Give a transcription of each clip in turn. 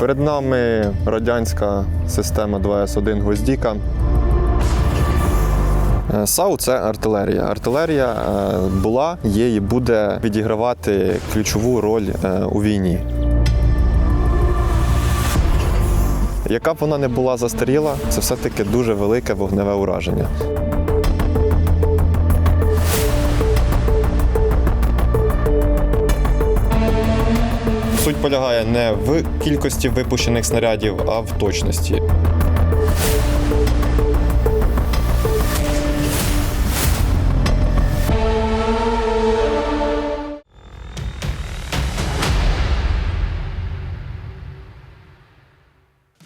Перед нами радянська система 2С1 Гвоздіка. Е, САУ це артилерія. Артилерія е, була, є і буде відігравати ключову роль е, у війні. Яка б вона не була застаріла, це все-таки дуже велике вогневе ураження. Полягає не в кількості випущених снарядів, а в точності.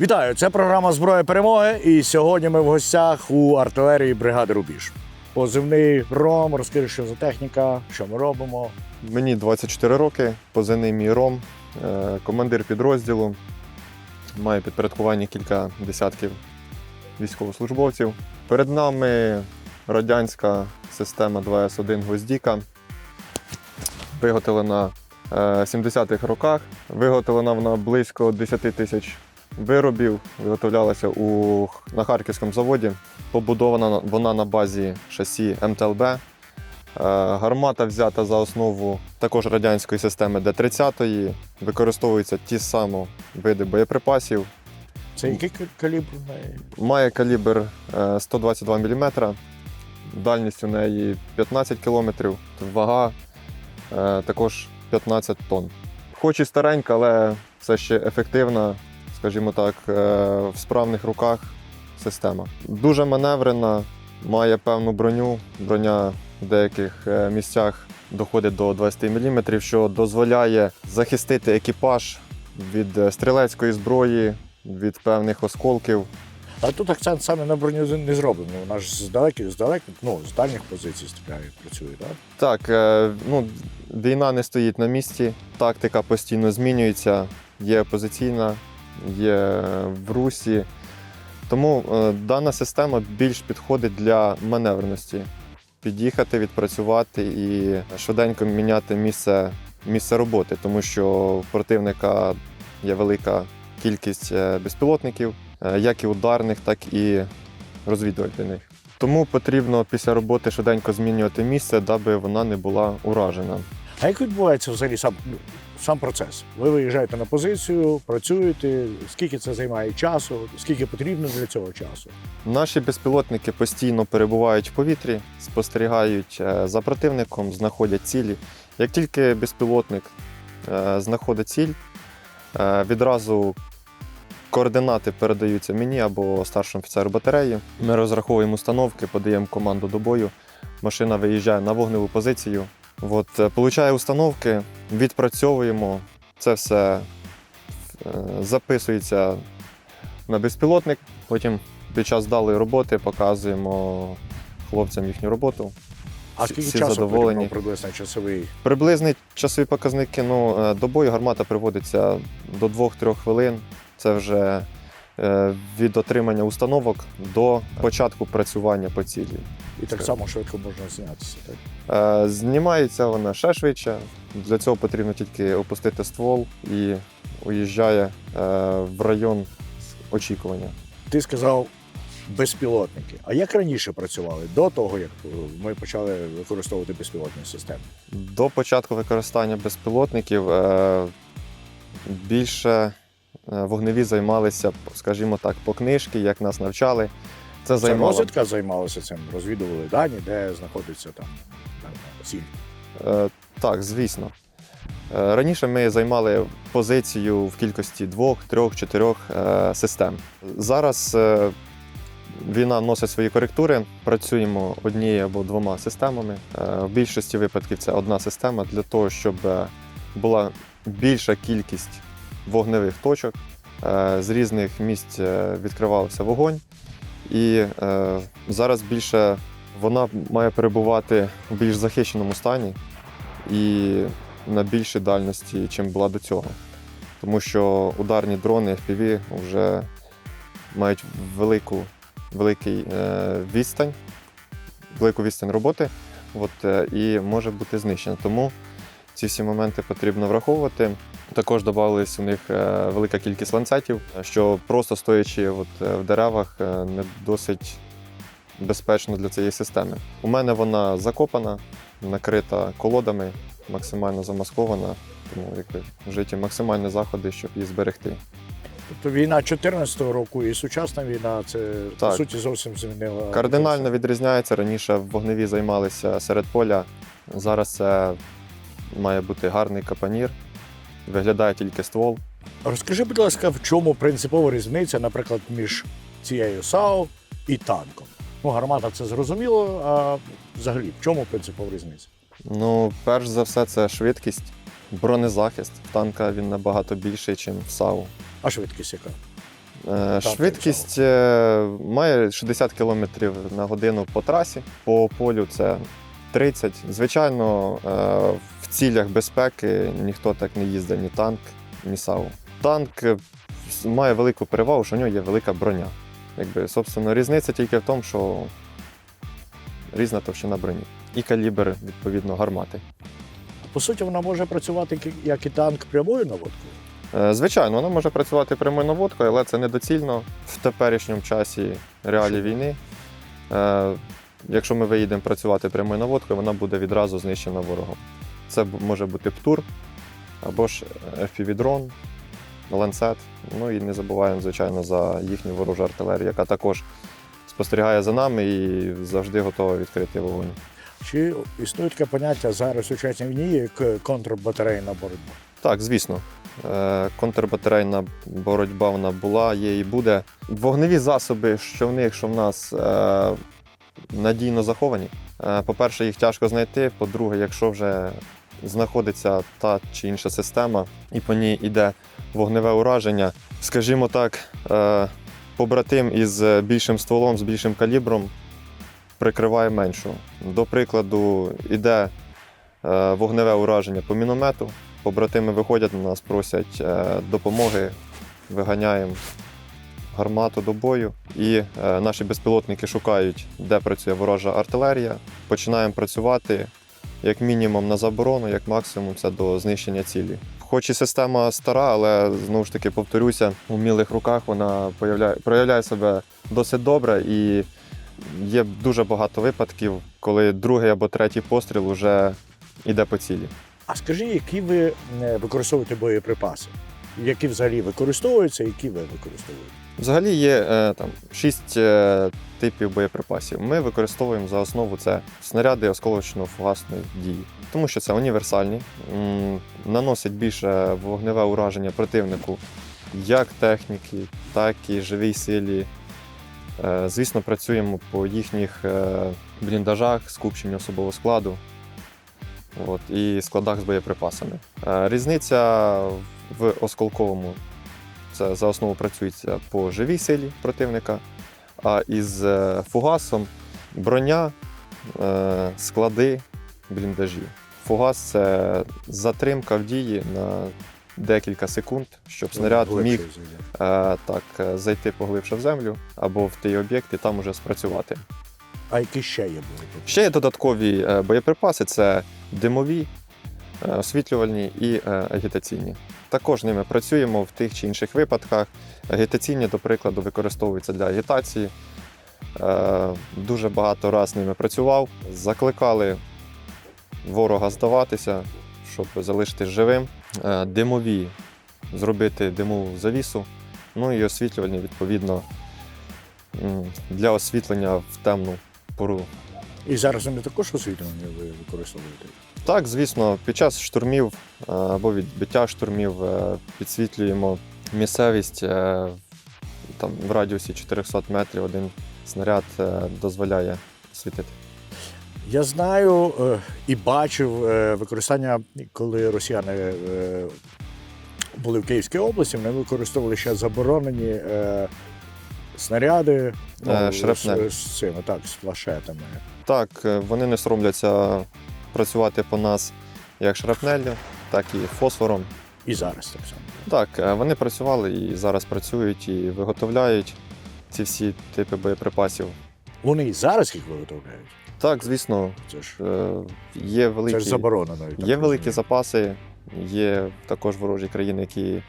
Вітаю! Це програма Зброя перемоги. І сьогодні ми в гостях у артилерії бригади Рубіж. Позивний Ром, розкажи, що за техніка, що ми робимо. Мені 24 роки, позивний мій Ром, командир підрозділу. Маю підпорядкування кілька десятків військовослужбовців. Перед нами радянська система 2С1 Гвоздіка. Виготовлена е, в 70-х роках. Виготовлена вона близько 10 тисяч виробів. Виготовлялася у, на Харківському заводі. Побудована вона на базі шасі МТЛБ. Е, Гармата взята за основу також радянської системи Д-30. Використовуються ті самі види боєприпасів. Це який калібр? неї? Має калібр е, 122 мм, дальність у неї 15 км, вага е, також 15 тонн. Хоч і старенька, але все ще ефективна, скажімо так, е, в справних руках система. Дуже маневрена, має певну броню. Броня в деяких е, місцях доходить до 20 мм, що дозволяє захистити екіпаж від е, стрілецької зброї, від певних осколків. А тут акцент саме на броню не зроблений. Вона ж з далеких, з далеких, ну, з дальніх позицій стріляє, працює, так? Так, е, ну, війна не стоїть на місці, тактика постійно змінюється, є опозиційна, є в русі. Тому дана система більш підходить для маневреності. Під'їхати, відпрацювати і швиденько міняти місце, місце роботи, тому що у противника є велика кількість е, безпілотників, е, як і ударних, так і розвідувальних. Тому потрібно після роботи швиденько змінювати місце, даби вона не була уражена. А як відбувається взагалі сам, сам процес? Ви виїжджаєте на позицію, працюєте, скільки це займає часу, скільки потрібно для цього часу? Наші безпілотники постійно перебувають в повітрі, спостерігають е, за противником, знаходять цілі. Як тільки безпілотник е, знаходить ціль, е, відразу координати передаються мені або старшому офіцеру батареї. Ми розраховуємо установки, подаємо команду до бою. Машина виїжджає на вогневу позицію. От, е, получає установки, відпрацьовуємо. Це все е, записується на безпілотник. Потім під час далої роботи показуємо хлопцям їхню роботу. А скільки всі часу задоволені. приблизно часовий? Приблизні часові показники ну, е, до бою гармата приводиться до 2-3 хвилин. Це вже від отримання установок до початку працювання по цілі. І так само швидко можна знятися. Так? Е, Знімається вона ще швидше. Для цього потрібно тільки опустити ствол і уїжджає е, в район очікування. Ти сказав безпілотники. А як раніше працювали до того, як е, ми почали використовувати безпілотні системи? До початку використання безпілотників більше вогневі займалися, скажімо так, по книжки, як нас навчали. Це Це займало. розвідка займалася цим, розвідували дані, де знаходиться там дана ціль. Е, так, звісно. Е, Раніше ми займали позицію в кількості двох, трьох, чотирьох е, систем. Зараз е, війна носить свої коректури. Працюємо однією або двома системами. Е, в більшості випадків це одна система для того, щоб е, була більша кількість вогневих точок. Е, з різних місць е, відкривався вогонь. І е, зараз більше вона має перебувати у більш захищеному стані і на більшій дальності, чим була до цього. Тому що ударні дрони FPV вже мають велику, великий е, відстань, велику відстань роботи от, е, і може бути знищена. Тому ці всі моменти потрібно враховувати. Також додавалась у них е, велика кількість ланцетів, що просто стоячи от, е, в деревах е, не досить безпечно для цієї системи. У мене вона закопана, накрита колодами, максимально замаскована, тому якби, вжиті максимальні заходи, щоб її зберегти. Тобто війна 14-го року і сучасна війна це по суті зовсім змінила. Кардинально відрізняється. Раніше в вогневі займалися серед поля. Зараз це має бути гарний капанір, виглядає тільки ствол. Розкажи, будь ласка, в чому принципова різниця, наприклад, між цією САУ і танком? Ну, гармата це зрозуміло, а взагалі в чому принципова різниця? Ну, перш за все, це швидкість, бронезахист. В танка він набагато більший, ніж в САУ. А швидкість яка? Е, Швидкість е, має 60 км на годину по трасі, по полю це 30. Звичайно, е, в цілях безпеки ніхто так не їздить, ні танк, ні САУ. Танк е, має велику перевагу, що у нього є велика броня. Якби, собственно, різниця тільки в тому, що різна товщина броні. І калібр, відповідно, гармати. По суті, вона може працювати як і танк прямою наводкою. Е, Звичайно, вона може працювати прямою наводкою, але це недоцільно в теперішньому часі реалії війни. Е, Якщо ми виїдемо працювати прямою наводкою, вона буде відразу знищена ворогом. Це може бути ПТУР або ж FPV-дрон, ланцет. Ну і не забуваємо, звичайно, за їхню ворожу артилерію, яка також спостерігає за нами і завжди готова відкрити вогонь. Чи існує таке поняття зараз у сучасній війні як контрбатарейна боротьба? Так, звісно. Е, Контрбатарейна боротьба вона була, є і буде. Вогневі засоби, що в них, що в нас е, надійно заховані. Е, По-перше, їх тяжко знайти. По-друге, якщо вже знаходиться та чи інша система, і по ній йде вогневе ураження, скажімо так, е, побратим із більшим стволом, з більшим калібром прикриває меншу. До прикладу, йде е, вогневе ураження по міномету. Побратими виходять на нас, просять допомоги, виганяємо гармату до бою. І е, наші безпілотники шукають, де працює ворожа артилерія. Починаємо працювати як мінімум на заборону, як максимум це до знищення цілі. Хоч і система стара, але знову ж таки повторюся, у вмілих руках вона появляє, проявляє себе досить добре і є дуже багато випадків, коли другий або третій постріл вже йде по цілі. А скажи, які ви е, використовуєте боєприпаси? Які взагалі використовуються, які ви використовуєте? Взагалі є е, там шість е, типів боєприпасів. Ми використовуємо за основу це снаряди осколочно-фугасної дії, тому що це універсальні, наносять більше вогневе ураження противнику як техніки, так і живій силі. Е, звісно, працюємо по їхніх бліндажах, скупченню особового складу от, і складах з боєприпасами. Різниця в осколковому це за основу працюється по живій силі противника, а із е, фугасом броня, е, склади, бліндажі. Фугас це затримка в дії на декілька секунд, щоб снаряд міг е, так, зайти поглибше в землю або в той об'єкт і там уже спрацювати. А які ще є боєприпаси? Ще є додаткові боєприпаси: це димові, освітлювальні і е, агітаційні. Також ними працюємо в тих чи інших випадках. Агітаційні, до прикладу, використовуються для агітації. Е, Дуже багато раз ними працював. Закликали ворога здаватися, щоб залишитись живим. Е, Димові зробити димову завісу. Ну і освітлювальні, відповідно, для освітлення в темну пору І зараз вони також освітлення ви використовуєте. Так, звісно, під час штурмів е, або відбиття штурмів е, підсвітлюємо місцевість е, там, в радіусі 400 метрів один снаряд дозволяє світити. Я знаю і бачив використання, коли росіяни були в Київській області, вони використовували ще заборонені снаряди шрапнель. з, з цими, так, з флашетами. Так, вони не соромляться працювати по нас як шрапнеллю, так і фосфором. І зараз так само. Так, е, вони працювали і зараз працюють і виготовляють ці всі типи боєприпасів. Вони і зараз їх виготовляють. Так, звісно, Це ж, е, є великі. це ж заборонено. я так Є великі запаси Є також ворожі країни, які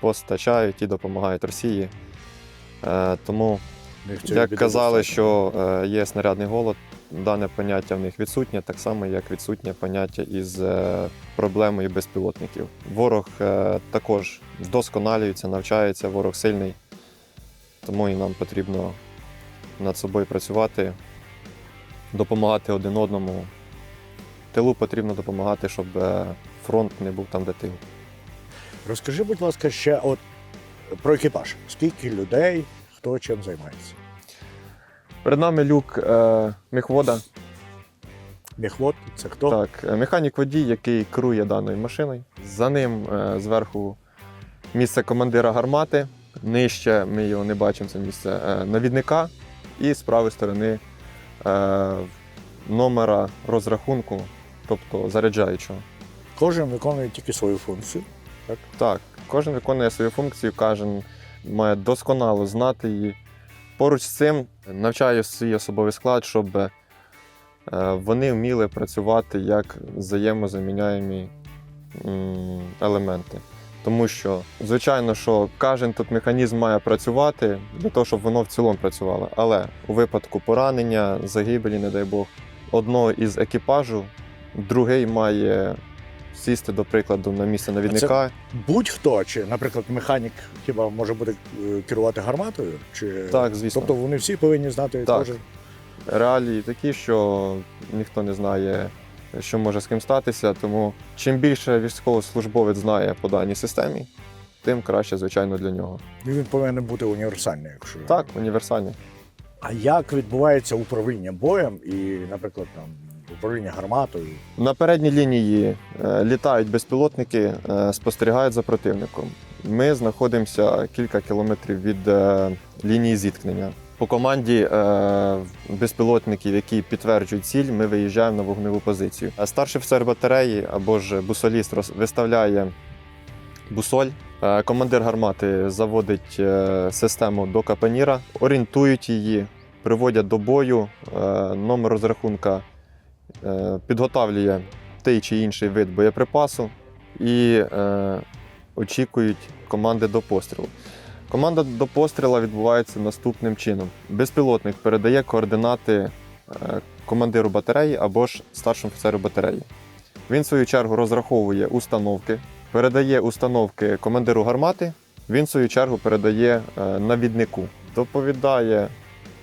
постачають і допомагають Росії. Е, Тому, як казали, що є снарядний голод, дане поняття в них відсутнє, так само, як відсутнє поняття із е, проблемою безпілотників. Ворог е, також вдосконалюється, навчається, ворог сильний, тому і нам потрібно над собою працювати, допомагати один одному. Тилу потрібно допомагати, щоб е, фронт не був там, де тил. Розкажи, будь ласка, ще от про екіпаж. Скільки людей, хто чим займається? Перед нами люк е, міхвода, Міхвод це хто? так, е, механік водій, який керує даною машиною. За ним е, зверху місце командира гармати. Нижче ми його не бачимо, це місце е, навідника. І з правої сторони е, номера розрахунку, тобто заряджаючого. Кожен виконує тільки свою функцію. Так? Так, кожен виконує свою функцію, кожен має досконало знати її. Поруч з цим навчаю свій особовий склад, щоб е, вони вміли працювати як взаємозаміняємі елементи. Тому що, звичайно, що кожен тут механізм має працювати для того, щоб воно в цілому працювало. Але у випадку поранення, загибелі, не дай Бог, одного із екіпажу, другий має сісти, до прикладу, на місце навідника. Будь-хто, чи, наприклад, механік хіба може буде е, керувати гарматою? Чи... Так, звісно. Тобто вони всі повинні знати Так. кожен. реалії такі, що ніхто не знає, що може з ким статися. Тому чим більше військовослужбовець знає по даній системі, тим краще, звичайно, для нього. І він повинен бути універсальний, якщо. Так, універсальний. А як відбувається управління боєм і, наприклад, там управління гарматою? На передній лінії е, літають безпілотники, е, спостерігають за противником. Ми знаходимося кілька кілометрів від е, лінії зіткнення. По команді безпілотників, які підтверджують ціль, ми виїжджаємо на вогневу позицію. А старший офіцер батареї або ж бусоліст виставляє бусоль. Командир гармати заводить систему до капаніра, орієнтують її, приводять до бою. Номер розрахунка е, підготавлює той чи інший вид боєприпасу і е, очікують команди до пострілу. Команда до пострілу відбувається наступним чином: безпілотник передає координати е, командиру батареї або ж старшому офіцеру батареї. Він, в свою чергу, розраховує установки, передає установки командиру гармати. Він, в свою чергу, передає навіднику. Доповідає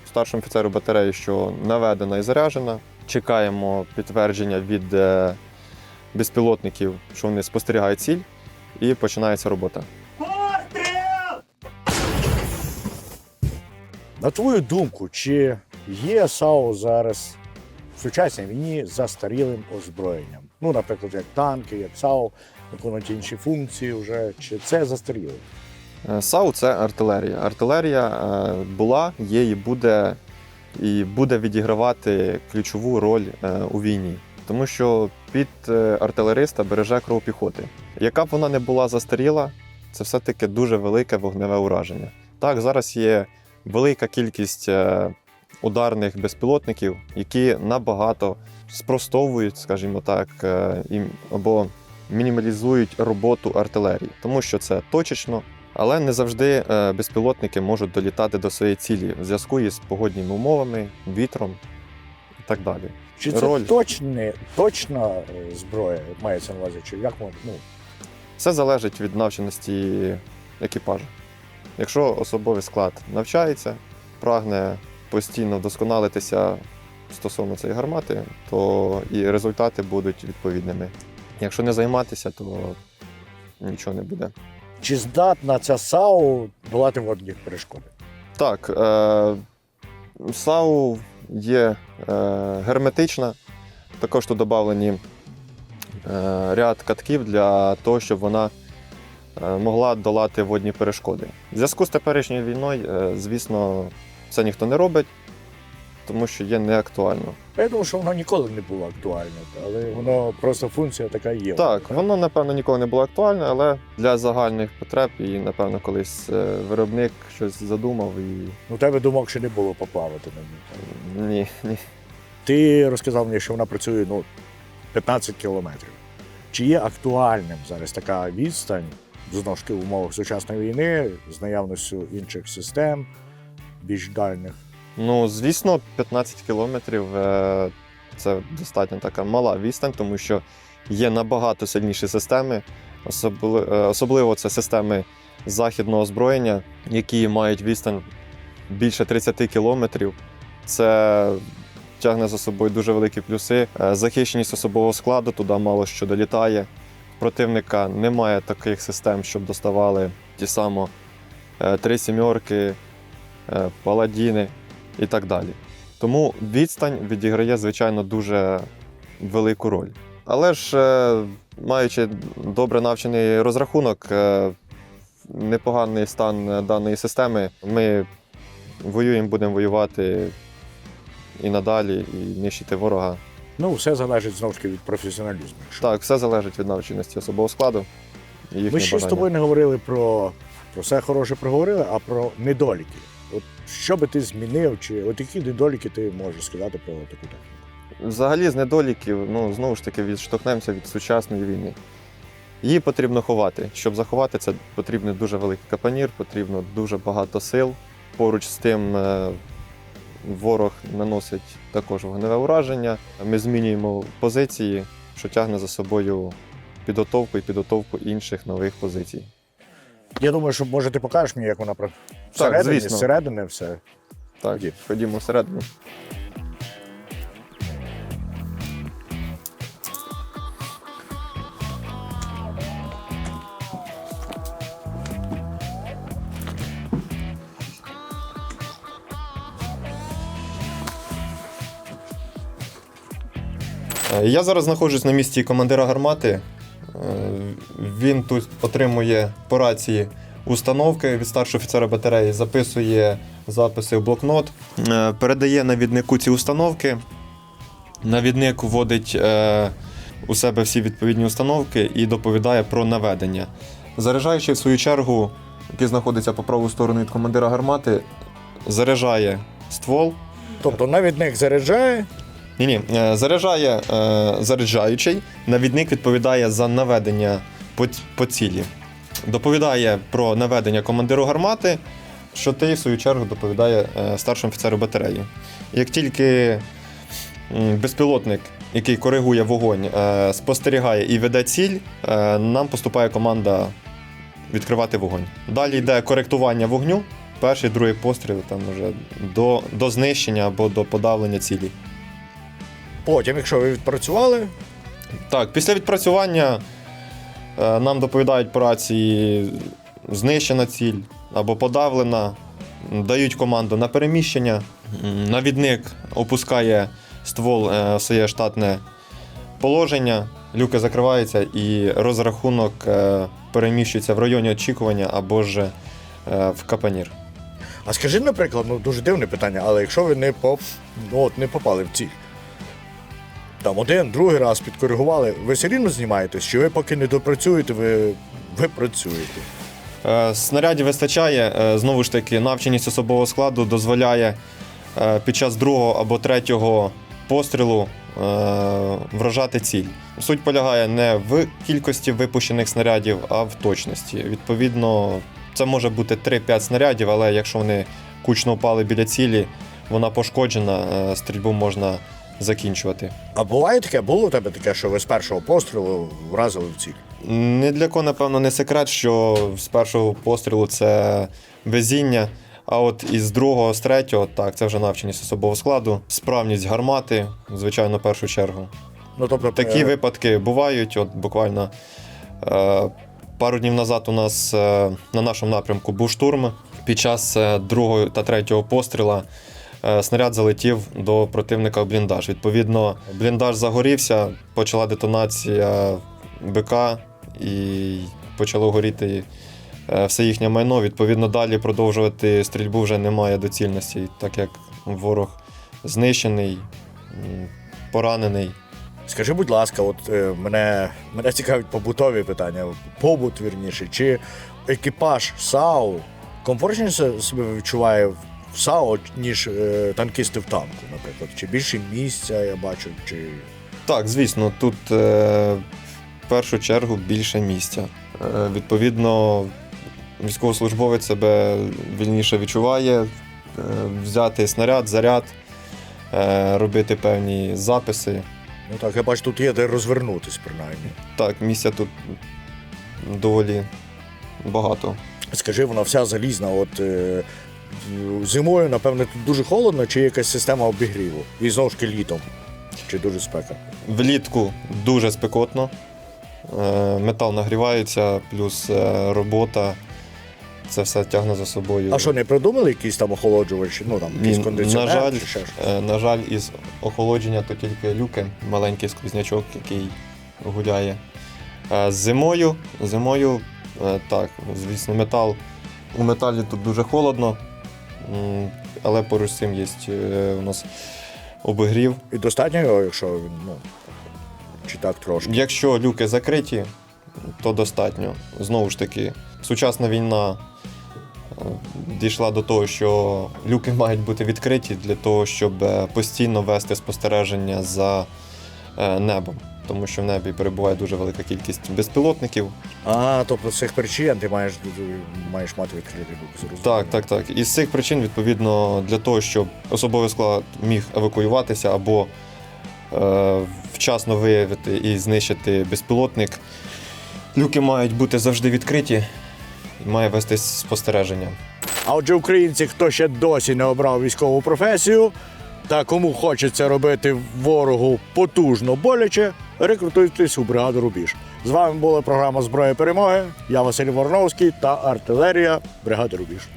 старшому офіцеру батареї, що наведена і заряджена. Чекаємо підтвердження від е, безпілотників, що вони спостерігають ціль, і починається робота. На твою думку, чи є САУ зараз в сучасній війні застарілим озброєнням? Ну, наприклад, як танки, як САУ, виконують інші функції вже, чи це застаріло? Е, САУ це артилерія. Артилерія е, була, є і буде, і буде відігравати ключову роль е, у війні. Тому що під е, артилериста береже кров піхоти. Яка б вона не була застаріла, це все-таки дуже велике вогневе ураження. Так, зараз є велика кількість е, ударних безпілотників, які набагато спростовують, скажімо так, і- або мінімалізують роботу артилерії, тому що це точечно, але не завжди е, безпілотники можуть долітати до своєї цілі в зв'язку із погодніми умовами, вітром і так далі. Чи це Роль. точне, точна е, зброя мається на увазі? Чи як ну, Все залежить від навченості екіпажу. Якщо особовий склад навчається, прагне постійно вдосконалитися стосовно цієї гармати, то і результати будуть відповідними. Якщо не займатися, то нічого не буде. Чи здатна ця САУ долати водні перешкоди? Так, е, САУ є е, герметична. Також тут додавлені е, ряд катків для того, щоб вона е, могла долати водні перешкоди. В зв'язку з теперішньою війною, е, звісно, це ніхто не робить, тому що є неактуально. Я думаю, що воно ніколи не було актуально, але воно просто функція така є. Так, воно, напевно, ніколи не було актуальне, але для загальних потреб і, напевно, колись е, виробник щось задумав і У тебе думок ще не було поплавати на ній. ні, ні. Ти розказав мені, що вона працює ну, 15 кілометрів. Чи є актуальним зараз така відстань, знову ж таки в умовах сучасної війни, з наявністю інших систем, більш дальних? Ну, звісно, 15 кілометрів е, це достатньо така мала відстань, тому що є набагато сильніші системи, е, особливо це системи західного озброєння, які мають відстань більше 30 кілометрів. Це тягне за собою дуже великі плюси. Е, Захищеність особового складу туди мало що долітає. Противника немає таких систем, щоб доставали ті само е, три сімерки, е, паладіни і так далі. Тому відстань відіграє, звичайно, дуже велику роль. Але ж, е, маючи добре навчений розрахунок, е, непоганий стан даної системи, ми воюємо, будемо воювати і надалі, і нищити ворога. Ну, все залежить знову ж таки від професіоналізму. якщо. Так, все залежить від навченості особового складу. І Ми ще з тобою не говорили про, про все хороше проговорили, а про недоліки. От що би ти змінив, чи от які недоліки ти можеш сказати про таку техніку? Взагалі, з недоліків, ну знову ж таки, відштовхнемося від сучасної війни. Її потрібно ховати. Щоб заховати, це потрібен дуже великий капанір, потрібно дуже багато сил. Поруч з тим, е, ворог наносить також вогневе ураження. Ми змінюємо позиції, що тягне за собою підготовку і підготовку інших нових позицій. Я думаю, що може ти покажеш мені, як вона всередині, звісно. зсередини все. Так, ходімо всередину. Е, Я зараз знаходжусь на місці командира гармати. Е, Він тут отримує по рації установки від старшого офіцера батареї, записує записи в блокнот, е, передає навіднику ці установки. Навідник вводить е, у себе всі відповідні установки і доповідає про наведення. Заряджаючий, в свою чергу, який знаходиться по праву сторону від командира гармати, заряджає ствол. Тобто навідник заряджає, Ні, ні, заряджає е, заряджаючий, навідник відповідає за наведення по, по цілі. Доповідає про наведення командиру гармати, що той, в свою чергу, доповідає е, старшому офіцеру батареї. Як тільки безпілотник, який коригує вогонь, е, спостерігає і веде ціль, е, нам поступає команда відкривати вогонь. Далі йде коректування вогню, перший, другий постріл там вже до, до знищення або до подавлення цілі. потім, якщо ви відпрацювали, Так, після відпрацювання нам доповідають по рації знищена ціль або подавлена, дають команду на переміщення. Навідник опускає ствол е, своє штатне положення, люки закриваються і розрахунок е, переміщується в районі очікування або ж е, в капанір. А скажи, наприклад, ну дуже дивне питання, але якщо ви не поп... ну, от, не попали в ціль, там один, другий раз підкоригували, ви все рівно знімаєтесь, чи ви поки не допрацюєте, ви, ви працюєте? Е, Снарядів вистачає. Е, Знову ж таки, навченість особового складу дозволяє е, під час другого або третього пострілу вражати ціль. Суть полягає не в кількості випущених снарядів, а в точності. Відповідно, це може бути 3-5 снарядів, але якщо вони кучно впали біля цілі, вона пошкоджена, е, стрільбу можна закінчувати. А буває таке, було у тебе таке, що ви з першого пострілу вразили в ціль? Ні для кого, напевно, не секрет, що з першого пострілу це везіння. А от із другого, з третього, так, це вже навченість особового складу, справність гармати, звичайно, в першу чергу. Ну, тобто, Такі е, випадки бувають. От буквально е, пару днів назад у нас е, на нашому напрямку був штурм. Під час е, другого та третього постріла снаряд залетів до противника в бліндаж. Відповідно, бліндаж загорівся, почала детонація БК і почало горіти е, все їхнє майно. Відповідно, далі продовжувати стрільбу вже немає доцільності, так як ворог знищений, поранений. Скажи, будь ласка, от е, мене, мене цікавить побутові питання, побут вірніше, чи екіпаж САУ комфортніше себе відчуває в САУ, ніж е, танкісти в танку, наприклад? Чи більше місця я бачу, чи. Так, звісно, тут е, першу чергу більше місця. Е, Відповідно, військовослужбовець себе вільніше відчуває, е, взяти снаряд, заряд, е, робити певні записи. Ну так, я бачу, тут є де розвернутись, принаймні. Так, місця тут доволі багато. Скажи, вона вся залізна. От е, зимою, напевне, тут дуже холодно, чи якась система обігріву? І знову ж таки літом. Чи дуже спека? Влітку дуже спекотно, е, метал нагрівається, плюс е, робота. Це все тягне за собою. А що, не придумали якісь там охолоджувачі? Ну там якийсь Ні, кондиціонер на жаль, чи ще щось? Е, На жаль, із охолодження то тільки люки, маленький сквознячок, який гуляє. Зимою, зимою, так, звісно, метал. У металі тут дуже холодно, але поруч з цим є е, у нас обігрів. І достатньо його, якщо він, ну, чи так трошки. Якщо люки закриті, то достатньо. Знову ж таки, сучасна війна е, дійшла до того, що люки мають бути відкриті для того, щоб е, постійно вести спостереження за небом. Тому що в небі перебуває дуже велика кількість безпілотників. А, тобто з цих причин ти маєш, маєш мати відкритий люк. зрозуміло. Так, так, так. І з цих причин, відповідно, для того, щоб особовий склад міг евакуюватися або е, вчасно виявити і знищити безпілотник, люки мають бути завжди відкриті і має вестись спостереження. А отже, українці, хто ще досі не обрав військову професію, та кому хочеться робити ворогу потужно боляче, рекрутуйтесь у бригаду Рубіж. З вами була програма Зброя перемоги. Я Василь Ворновський та артилерія бригади Рубіж.